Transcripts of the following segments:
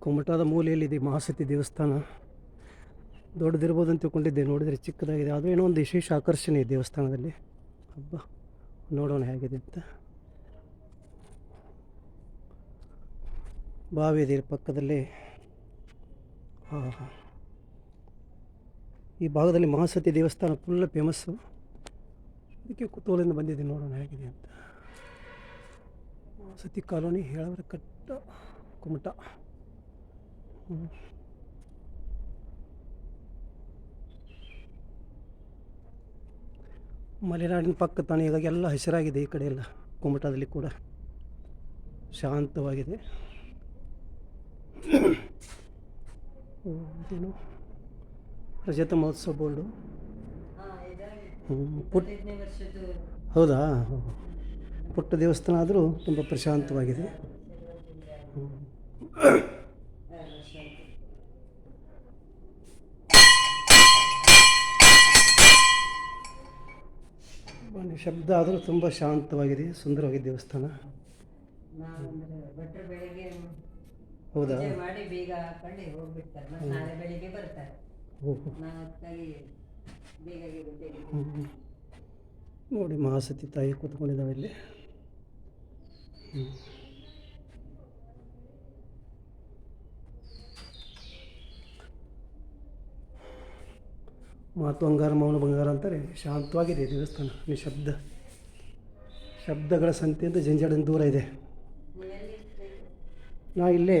ಕುಮಟಾದ ಮೂಲೆಯಲ್ಲಿದೆ ಮಹಾಸತಿ ದೇವಸ್ಥಾನ. ದೊಡ್ಡದಿರ್ಬೋದು ಅಂತ ತಿಳ್ಕೊಂಡಿದ್ದೆ, ನೋಡಿದರೆ ಚಿಕ್ಕದಾಗಿದೆ. ಅದು ಏನೋ ಒಂದು ವಿಶೇಷ ಆಕರ್ಷಣೆ ಇದೆ ದೇವಸ್ಥಾನದಲ್ಲಿ. ಹಬ್ಬ ನೋಡೋಣ ಹೇಗಿದೆ ಅಂತ. ಬಾವಿ ಇದೆ ಪಕ್ಕದಲ್ಲಿ ಈ ಭಾಗದಲ್ಲಿ ಮಹಾಸತಿ ದೇವಸ್ಥಾನ ಫುಲ್ ಫೇಮಸ್ಸು ಅದಕ್ಕೆ ಕುತೂಹಲದಿಂದ ಬಂದಿದೆ ನೋಡೋಣ ಹೇಗಿದೆ ಅಂತ. ಮಹಾಸತಿ ಕಾಲೋನಿ ಹೇಳವರ ಕಟ್ಟ ಕುಮಟ. ಮಲೆನಾಡಿನ ಪಕ್ಕ ತಾನೆ ಇವಾಗ ಎಲ್ಲ ಹಸಿರಾಗಿದೆ ಈ ಕಡೆ ಎಲ್ಲ ಕುಮಟದಲ್ಲಿ ಕೂಡ. ಶಾಂತವಾಗಿದೆ. ರಜತ ಮಹೋತ್ಸವ ಬೋರ್ಡು. ಪುಟ್ ಹೌದಾ. ಪುಟ್ಟ ದೇವಸ್ಥಾನ ಆದರೂ ತುಂಬ ಪ್ರಶಾಂತವಾಗಿದೆ. ಶಬ್ದ ಆದರೂ ತುಂಬ ಶಾಂತವಾಗಿದೆ ಸುಂದರವಾಗಿದೆ ದೇವಸ್ಥಾನ. ಹೌದಾ? ಮಾಡಿ ಬೀಗ ಹಾಕೊಂಡು ಹೋಗ್ಬಿಡ್ತಾರೆ ಮತ್ತೆ ನಾಳೆ ಬೆಳಿಗ್ಗೆ ಬರ್ತಾರೆ. ಓಹೋ. ನಾವು ಹೊತ್ತಾಗಿ ಬೀಗಗೆ ನೋಡಿ ಮಹಾಸತಿ ತಾಯಿ ಕೂತ್ಕೊಂಡಿದ್ದಾವೆ ಇಲ್ಲಿ. ಹ್ಮ್. ಮಾತು ಬಂಗಾರ ಮೌನ ಬಂಗಾರ ಅಂತಾರೆ. ಶಾಂತವಾಗಿದೆ ದೇವಸ್ಥಾನ. ನಿಶಬ್ದ ಶಬ್ದಗಳ ಸಂತೆಯಿಂದ ಜಂಜಾಡಿನ ದೂರ ಇದೆ? ನಾ ಇಲ್ಲೇ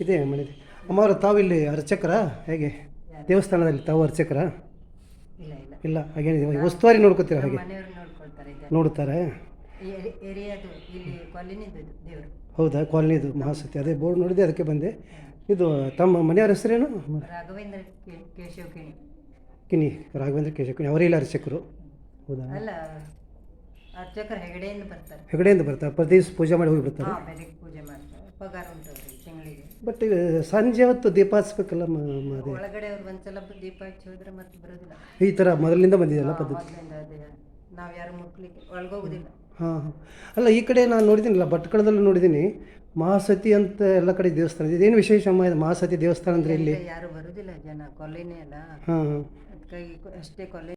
ಇದೆ ಮನೆ ಅಮ್ಮವರು, ತಾವು ಇಲ್ಲಿ ಅರ್ಚಕರ? ಹೇಗೆ? ದೇವಸ್ಥಾನದಲ್ಲಿ ತಾವು ಅರ್ಚಕರ? ಇಲ್ಲ, ಹಾಗೇನಿದೆ. ಉಸ್ತುವಾರಿ ನೋಡ್ಕೋತೀರ ಹಾಗೆ? ನೋಡ್ತಾರೆ. ಹೌದಾ? ಕಾಲನಿದು ಮಹಾಸತಿ. ಅದೇ ಬೋರ್ಡ್ ನೋಡಿದೆ, ಅದಕ್ಕೆ ಬಂದೆ. ಇದು ತಮ್ಮ ಮನೆಯವರ ಹೆಸರೇನು? ಕಿನಿ ರಾಘವೇಂದ್ರ ಕೇಶಕಿನಿ ಅವರೇ ಇಲ್ಲ ಅರ್ಚಕರು. ಹೌದಾ? ಅಲ್ಲ ಅರ್ಚಕರು ಹೆಗಡೆಯಿಂದ ಬರ್ತಾರೆ. ಹೆಗಡೆಯಿಂದ ಬರ್ತಾರೆ. ಪ್ರತಿ ದಿವಸ ಪೂಜೆ ಮಾಡಿ ಹೋಗಿ ಬರ್ತಾರೆ ಪೂಜೆ ಮಾಡ್ತಾರೆ. ಪಗಾರ ಉಂಟು ಅವ್ರಿಗೆ ತಿಂಗಳಿಗೆ. ಬಟ್ ಈಗ ಸಂಜೆ ಹೊತ್ತು ದೀಪ ಹಚ್ಬೇಕಲ್ಲ ಮ ಮ- ಅದೇ. ಒಳಗಡೆ ಅವ್ರು ಒಂದ್ಸಲ ದೀಪ ಹಚ್ಚಿ ಹೋದ್ರೆ ಮತ್ತೆ ಬರೋದಿಲ್ಲ. ಈ ಥರ ಮೊದಲಿಂದ ಬಂದಿದೆಯಲ್ಲ ಪದ್ಧತಿ? ಮೊದಲಿಂದ ನಾವು ಯಾರು ಮುಟ್ಲಿಕ್ಕೆ ಒಳಗೋಗುದಿಲ್ಲ. ಹಾಂ ಹಾಂ. ಅಲ್ಲ ಈ ಕಡೆ ನಾನು ನೋಡಿದ್ದೀನಲ್ಲ ಭಟ್ಕಳದಲ್ಲೂ ನೋಡಿದ್ದೀನಿ ಮಹಾಸತಿ ಅಂತ ಎಲ್ಲ ಕಡೆ ದೇವಸ್ಥಾನ ಇದೆ. ಇದೇನು ವಿಶೇಷ ಅಮ್ಮ ಇದು ಮಹಾಸತಿ ದೇವಸ್ಥಾನ ಅಂದರೆ ಇಲ್ಲಿ? ಯಾರು ಬರುವುದಿಲ್ಲ ಜನ ಕಾಲೋನಿ ಅಲ್ಲ. ಹಾಂ ಹಾಂ. ಅದಕ್ಕಾಗಿ ಅಷ್ಟೇ ಕೊಲ್ಲಿ